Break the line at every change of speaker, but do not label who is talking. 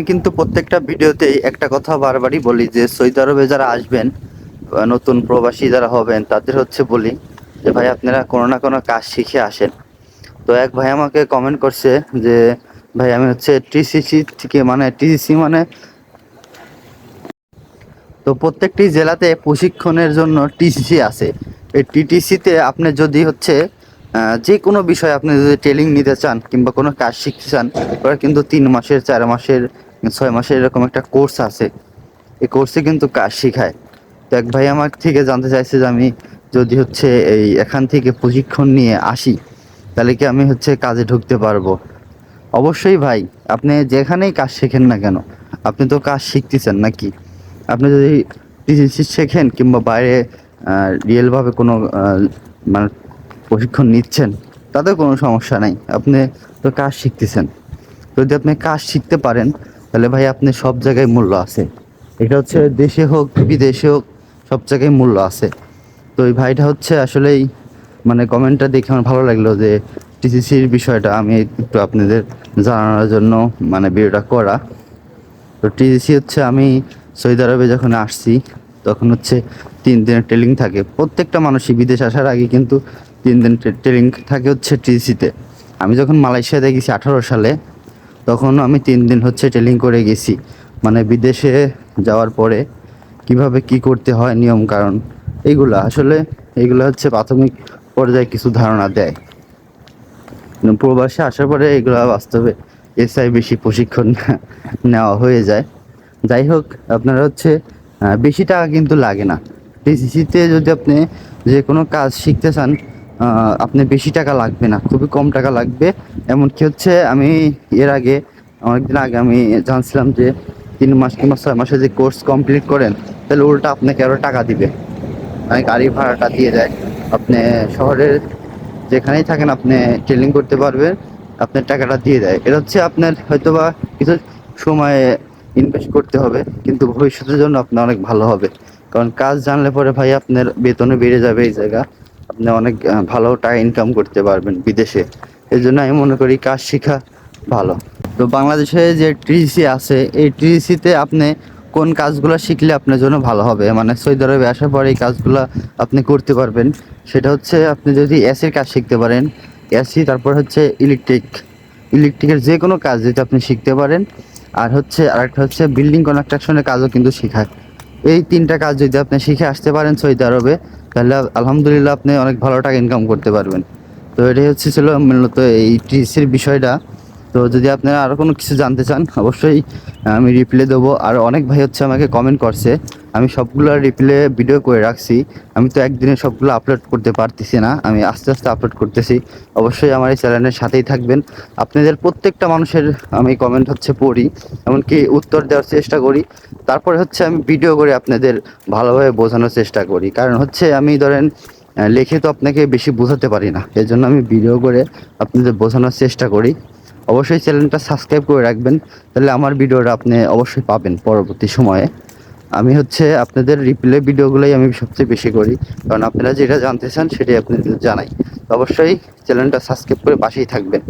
আমি কিন্তু প্রত্যেকটা ভিডিওতেই একটা কথা বারবারই বলি যে সৌদি আরবে যারা আসবেন নতুন প্রবাসী যারা হবেন, তাদের হচ্ছে বলি যে, ভাই, আপনারা কোনো না কোনো কাজ শিখে আসেন। তো এক ভাই আমাকে কমেন্ট করছে যে, ভাই, আমি হচ্ছে টিসিসি থেকে মানে টিসিসি মানে তো প্রত্যেকটি জেলাতে প্রশিক্ষণের জন্য টিসিসি আছে। এই টিটিসিতে আপনি যদি হচ্ছে যে কোনো বিষয়ে আপনি যদি ট্রেনিং নিতে চান কিংবা কোনো কাজ শিখতে চান, ওরা কিন্তু তিন মাসের, চার মাসের ছয় মাসের এরকম একটা কোর্স আছে। এই কোর্সে কিন্তু কাজ শেখায়। তো এক ভাই আমার থেকে জানতে চাইছে যে আমি যদি হচ্ছে এই এখান থেকে প্রশিক্ষণ নিয়ে আসি, তাহলে কি আমি হচ্ছে কাজে ঢুকতে পারব? অবশ্যই ভাই, আপনি যেখানেই কাজ শেখেন না কেন, আপনি তো কাজ শিখতেছেন নাকি? আপনি যদি টিচিং শেখেন কিংবা বাইরে রিয়েলভাবে কোনো মানে প্রশিক্ষণ নিচ্ছেন তাতে কোনো সমস্যা নাই। আপনি তো কাজ শিখতেছেন। যদি আপনি কাজ শিখতে পারেন তাহলে ভাই আপনি সব জায়গায় মূল্য আছে। এটা হচ্ছে দেশে হোক বিদেশে হোক, সব জায়গায় মূল্য আছে। তো এই ভাইটা হচ্ছে আসলেই মানে কমেন্টটা দেখে আমার ভালো লাগল যে টিসিসির বিষয়টা আমি একটু আপনাদের জানানোর জন্য মানে ভিডিওটা করা। তো টিসিসি হচ্ছে আমি সৌদি আরবে যখন আসছি, তখন হচ্ছে তিন দিনের ট্রেনিং থাকে। প্রত্যেকটা মানুষই বিদেশ আসার আগে কিন্তু তিন দিন ট্রেনিং থাকে হচ্ছে টিসিতে আমি যখন মালয়েশিয়াতে গেছি আঠারো সালে তখন আমি তিন দিন হচ্ছে ট্রেনিং করে গেছি। মানে বিদেশে যাওয়ার পরে কীভাবে কি করতে হয়, নিয়ম কারণ এইগুলো আসলে এইগুলো হচ্ছে প্রাথমিক পর্যায়ে কিছু ধারণা দেয়। প্রবাসে আসার পরে এগুলো বাস্তবে এসআই বেশি প্রশিক্ষণ নেওয়া হয়ে যায়। যাই হোক, আপনারা হচ্ছে বেশি টাকা কিন্তু লাগে না। টিসিসিতে যদি আপনি যে কোনো কাজ শিখতে চান আহ, আপনি বেশি টাকা লাগবে না খুবই কম টাকা লাগবে। এমনকি হচ্ছে আমি এর আগে অনেকদিন আগে আমি জানছিলাম যে তিন মাস কিংবা ছয় মাসে যে কোর্স কমপ্লিট করেন তাহলে উল্টা আপনাকে আরও টাকা দিবে। মানে গাড়ি ভাড়াটা দিয়ে দেয়। আপনি শহরের যেখানেই থাকেন আপনি ট্রেনিং করতে পারবেন আপনার টাকাটা দিয়ে দেয়। এটা হচ্ছে আপনার হয়তোবা কিছু সময় ইনভেস্ট করতে হবে কিন্তু ভবিষ্যতের জন্য আপনার অনেক ভালো হবে। কারণ কাজ জানলে পরে ভাই আপনার বেতনে বেড়ে যাবে এই জায়গা। আপনি অনেক ভালো টাকা ইনকাম করতে পারবেন বিদেশে। এই জন্য আমি মনে করি কাজ শেখা ভালো। তো বাংলাদেশে যে টিসি আছে, এই টিসিতে আপনি কোন কাজগুলো শিখলে আপনার জন্য ভালো হবে? মানে সৌদি আরবে আসার পরে এই কাজগুলো আপনি করতে পারবেন। সেটা হচ্ছে আপনি যদি এসির কাজ শিখতে পারেন এসি তারপর হচ্ছে ইলেকট্রিক ইলেকট্রিকের যে কোনো কাজ যদি আপনি শিখতে পারেন, আর হচ্ছে আরেকটা হচ্ছে বিল্ডিং কনস্ট্রাকশনের কাজও কিন্তু শেখায়। এই তিনটা কাজ যদি আপনি শিখে আসতে পারেন সৌদি আরবে তাহলে আলহামদুলিল্লাহ আপনি অনেক ভালো টাকা ইনকাম করতে পারবেন। তো এটাই হচ্ছে ছিল মূলত এই টিসির বিষয়টা। তো যদি আপনারা আরও কোনো কিছু জানতে চান, অবশ্যই আমি রিপ্লাই দেবো। আর অনেক ভাই হচ্ছে আমাকে কমেন্ট করছে। আমি সবগুলো রিপ্লে ভিডিও করে রাখছি। আমি তো একদিনে সবগুলো আপলোড করতে পারতেছি না। আমি আস্তে আস্তে আপলোড করতেছি। অবশ্যই আমার এই চ্যানেলের সাথেই থাকবেন। আপনাদের প্রত্যেকটা মানুষের আমি কমেন্ট হচ্ছে পড়ি। এমনকি উত্তর দেওয়ার চেষ্টা করি। তারপরে হচ্ছে আমি ভিডিও করে আপনাদের ভালোভাবে বোঝানোর চেষ্টা করি। কারণ হচ্ছে আমি ধরেন লিখে তো আপনাকে বেশি বোঝাতে পারি না। এর জন্য আমি ভিডিও করে আপনাদের বোঝানোর চেষ্টা করি। অবশ্যই চ্যানেলটা সাবস্ক্রাইব করে রাখবেন। তাহলে আমার ভিডিওটা আপনি অবশ্যই পাবেন পরবর্তী সময়ে। আমি হচ্ছে আপনাদের রিপ্লে ভিডিওগুলোই আমি সবচেয়ে বেশি করি। কারণ আপনারা যেটা জানতে চান সেটাই আপনাদের জানাই। অবশ্যই চ্যানেলটা সাবস্ক্রাইব করে পাশেই থাকবেন।